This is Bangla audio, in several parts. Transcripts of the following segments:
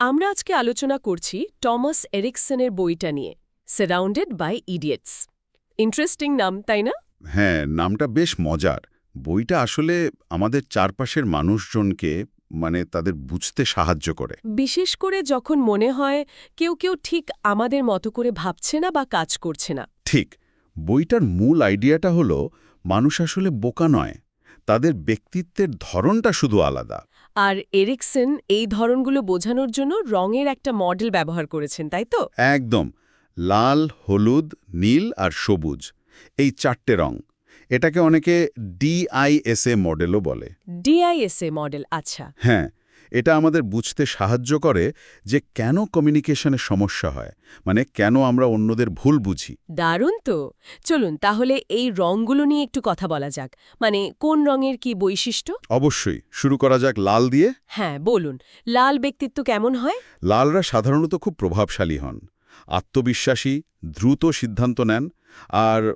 আমরা আজকে আলোচনা করছি টমাস এরিকসনের বইটা নিয়ে সারাউন্ডেড বাই ইডিয়েটস ইন্টারেস্টিং নাম তাই না? হ্যাঁ নামটা বেশ মজার। বইটা আসলে আমাদের চারপাশের মানুষজনকে মানে তাদের বুঝতে সাহায্য করে। বিশেষ করে যখন মনে হয় কেউ কেউ ঠিক আমাদের মতো করে ভাবছে না বা কাজ করছে না। ঠিক বইটার মূল আইডিয়াটা হলো মানুষ আসলে বোকা নয়। তাদের ব্যক্তিত্বের ধরনটা শুধু আলাদা। আর এরিকসন এই ধরনগুলো বোঝানোর জন্য রঙের একটা মডেল ব্যবহার করেছেন তাই তো? একদম। লাল হলুদ নীল আর সবুজ। এই চারটে রং। এটাকে অনেকে ডিআইএসএ মডেলও বলে। ডিআইএসএ মডেল আচ্ছা। হ্যাঁ এটা আমাদের বুঝতে সাহায্য করে যে কেন কমিউনিকেশনে সমস্যা হয় মানে কেন আমরা অন্যদের ভুল বুঝি। দারুণ তো। চলুন তাহলে এই রঙগুলো নিয়ে একটু কথা বলা যাক। মানে কোন রঙের কি বৈশিষ্ট্য? অবশ্যই শুরু করা যাক লাল দিয়ে। হ্যাঁ বলুন লাল ব্যক্তিত্ব কেমন হয়? লালরা সাধারণত খুব প্রভাবশালী হন আত্মবিশ্বাসী দ্রুত সিদ্ধান্ত নেন আর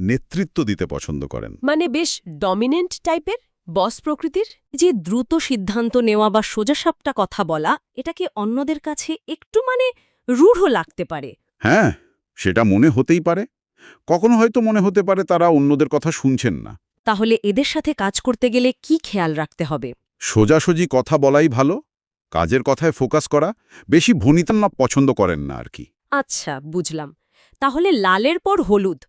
নেতৃত্ব দিতে পছন্দ করেন। মানে বেশ ডমিনেন্ট টাইপের বস প্রকৃতির যে দ্রুত সিদ্ধান্ত নেওয়া বা সোজাসাপটা কথা বলা এটাকে অন্যদের কাছে একটু মানে রূঢ় লাগতে পারে। হ্যাঁ সেটা মনে হতেই পারে। কখনো হয়তো মনে হতে পারে তারা অন্যদের কথা শুনছেন না। তাহলে এদের সাথে কাজ করতে গেলে কি খেয়াল রাখতে হবে? সোজাসুজি কথা বলাই ভালো কাজের কথায় ফোকাস করা বেশি ভনিতান না পছন্দ করেন না আর কি। আচ্ছা বুঝলাম। তাহলে লালের পর হলুদ।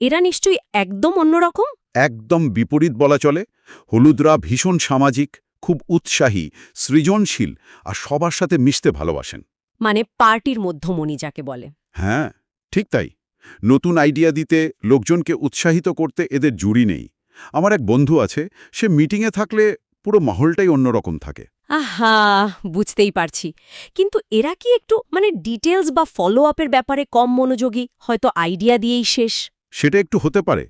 এরা নিশ্চয়ই একদম অন্যরকম? একদম বিপরীত বলা চলে। হলুদরা ভীষণ সামাজিক খুব উৎসাহী সৃজনশীল আর সবার সাথে মিশতে ভালোবাসেন। মানে পার্টির মধ্যমণি যাকে বলে। হ্যাঁ ঠিক তাই। নতুন আইডিয়া দিতে লোকজনকে উৎসাহিত করতে এদের জুড়ি নেই। আমার এক বন্ধু আছে সে মিটিংয়ে থাকলে পুরো মহলটাই অন্যরকম থাকে। আহা বুঝতেই পারছি। কিন্তু এরা কি একটু মানে ডিটেলস বা ফলো আপের ব্যাপারে কম মনোযোগী? হয়তো আইডিয়া দিয়েই শেষ। সেটা একটু হতে পারে।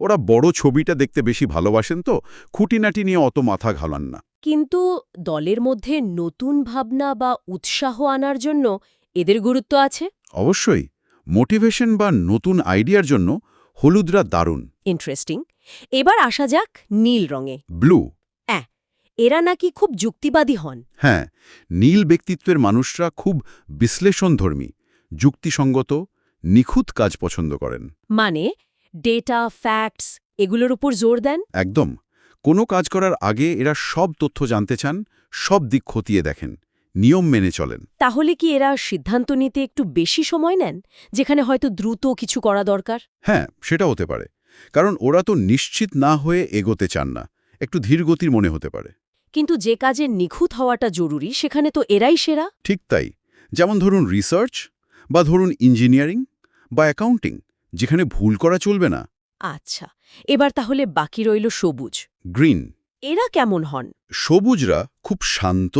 ওরা বড় ছবিটা দেখতে বেশি ভালোবাসেন তো খুঁটিনাটি নিয়ে অত মাথা ঘালান না। কিন্তু দলের মধ্যে নতুন ভাবনা বা উৎসাহ আনার জন্য এদের গুরুত্ব আছে? অবশ্যই। মোটিভেশন বা নতুন আইডিয়ার জন্য হলুদরা দারুণ। ইন্টারেস্টিং। এবার আসা যাক নীল রঙে। ব্লু। এরা নাকি খুব যুক্তিবাদী হন। হ্যাঁ নীল ব্যক্তিত্বের মানুষরা খুব বিশ্লেষণধর্মী যুক্তিসঙ্গত নিখুঁত কাজ পছন্দ করেন। মানে ডেটা ফ্যাক্টস এগুলোর উপর জোর দেন? একদম। কোনো কাজ করার আগে এরা সব তথ্য জানতে চান সব দিক খতিয়ে দেখেন নিয়ম মেনে চলেন। তাহলে কি এরা সিদ্ধান্ত নিতে একটু বেশি সময় নেন যেখানে হয়তো দ্রুত কিছু করা দরকার? হ্যাঁ সেটা হতে পারে। কারণ ওরা তো নিশ্চিত না হয়ে এগোতে চান না একটু ধীরগতির মনে হতে পারে। কিন্তু যে কাজে নিখুঁত হওয়াটা জরুরি সেখানে তো এরাই সেরা। ঠিক তাই। যেমন ধরুন রিসার্চ বা ধরুন ইঞ্জিনিয়ারিং বা অ্যাকাউন্টিং যেখানে ভুল করা চলবে না। আচ্ছা এবার তাহলে বাকি রইল সবুজ। গ্রিন। এরা কেমন হন? সবুজরা খুব শান্ত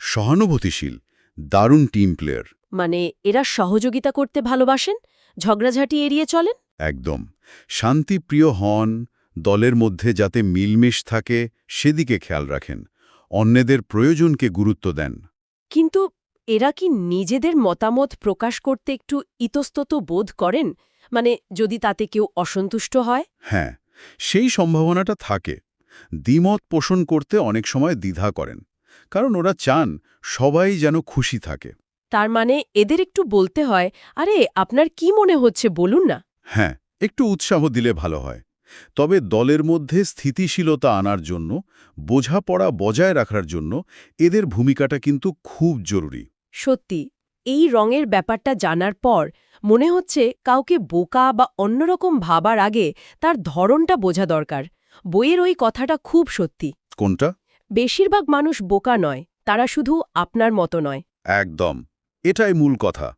সহানুভূতিশীল দারুণ টিম প্লেয়ার। মানে এরা সহযোগিতা করতে ভালোবাসেন? ঝগড়াঝাটি এড়িয়ে চলেন? একদম। শান্তিপ্রিয় হন দলের মধ্যে যাতে মিলমিশ থাকে সেদিকে খেয়াল রাখেন। অন্যদের প্রয়োজনকে গুরুত্ব দেন। কিন্তু এরা কি নিজেদের মতামত প্রকাশ করতে একটু ইতস্তত বোধ করেন? মানে যদি তাতে কেউ অসন্তুষ্ট হয়? হ্যাঁ সেই সম্ভাবনাটা থাকে। দ্বিমত পোষণ করতে অনেক সময় দ্বিধা করেন কারণ ওরা চান সবাই যেন খুশি থাকে। তার মানে এদের একটু বলতে হয় আরে আপনার কি মনে হচ্ছে বলুন না। হ্যাঁ একটু উৎসাহ দিলে ভালো হয়। তবে দলের মধ্যে স্থিতিশীলতা আনার জন্য বোঝাপড়া বজায় রাখার জন্য এদের ভূমিকাটা কিন্তু খুব জরুরি। সত্যি এই রঙের ব্যাপারটা জানার পর মনে হচ্ছে কাউকে বোকা বা অন্যরকম ভাবার আগে তার ধরনটা বোঝা দরকার। বইয়ের ওই কথাটা খুব সত্যি। কোনটা? বেশিরভাগ মানুষ বোকা নয় তারা শুধু আপনার মতো নয়। একদম। এটাই মূল কথা।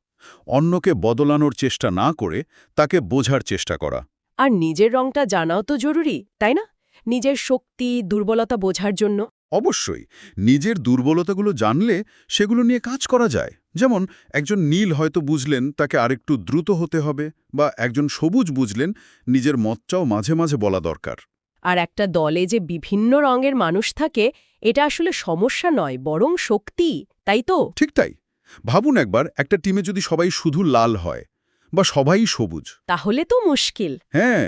অন্যকে বদলানোর চেষ্টা না করে তাকে বোঝার চেষ্টা করা। আর নিজের রংটা জানাও তো জরুরি তাই না? নিজের শক্তি দুর্বলতা বোঝার জন্য। অবশ্যই নিজের দুর্বলতাগুলো জানলে সেগুলো নিয়ে কাজ করা যায়। যেমন একজন নীল হয়তো বুঝলেন তাকে আরেকটু দ্রুত হতে হবে বা একজন সবুজ বুঝলেন নিজের মতটাও মাঝে মাঝে বলা দরকার। আর একটা দলে যে বিভিন্ন রঙের মানুষ থাকে এটা আসলে সমস্যা নয় বরং শক্তি তাই তো? ঠিক তাই। ভাবুন একবার একটা টিমে যদি সবাই শুধু লাল হয় বা সবাই সবুজ। তাহলে তো মুশকিল। হ্যাঁ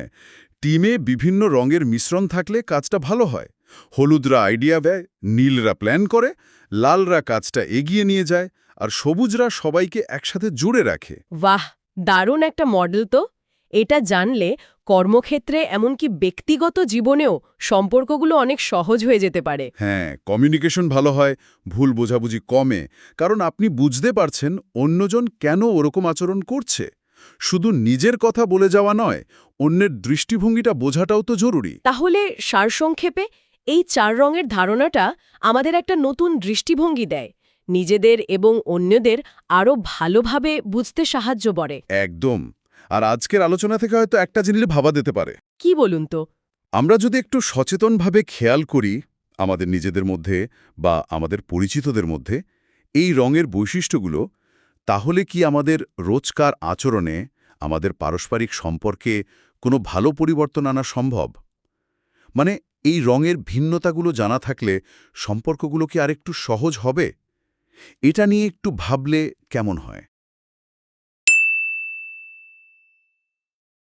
টিমে বিভিন্ন রঙের মিশ্রণ থাকলে কাজটা ভালো হয়। হলুদরা আইডিয়া দেয় নীলরা প্ল্যান করে লালরা কাজটা এগিয়ে নিয়ে যায় আর সবুজরা সবাইকে একসাথে জুড়ে রাখে। বাহ দারুণ একটা মডেল তো। এটা জানলে কর্মক্ষেত্রে এমনকি ব্যক্তিগত জীবনেও সম্পর্কগুলো অনেক সহজ হয়ে যেতে পারে। হ্যাঁ কমিউনিকেশন ভালো হয় ভুল বোঝাবুঝি কমে কারণ আপনি বুঝতে পারছেন অন্যজন কেন ওরকম আচরণ করছে। শুধু নিজের কথা বলে যাওয়া নয় অন্যের দৃষ্টিভঙ্গিটা বোঝাটাও তো জরুরি। তাহলে সারসংক্ষেপে এই চার রঙের ধারণাটা আমাদের একটা নতুন দৃষ্টিভঙ্গি দেয়। নিজেদের এবং অন্যদের আরও ভালোভাবে বুঝতে সাহায্য করে। একদম। আর আজকের আলোচনা থেকে হয়তো একটা জিনিস ভাবা দিতে পারে। কি বলুন তো? আমরা যদি একটু সচেতনভাবে খেয়াল করি আমাদের নিজেদের মধ্যে বা আমাদের পরিচিতদের মধ্যে এই রঙের বৈশিষ্ট্যগুলো তাহলে কি আমাদের রোজকার আচরণে আমাদের পারস্পরিক সম্পর্কে কোনো ভালো পরিবর্তন আনা সম্ভব? মানে এই রঙের ভিন্নতাগুলো জানা থাকলে সম্পর্কগুলো কি আরেকটু সহজ হবে? এটা নিয়ে একটু ভাবলে কেমন হয়?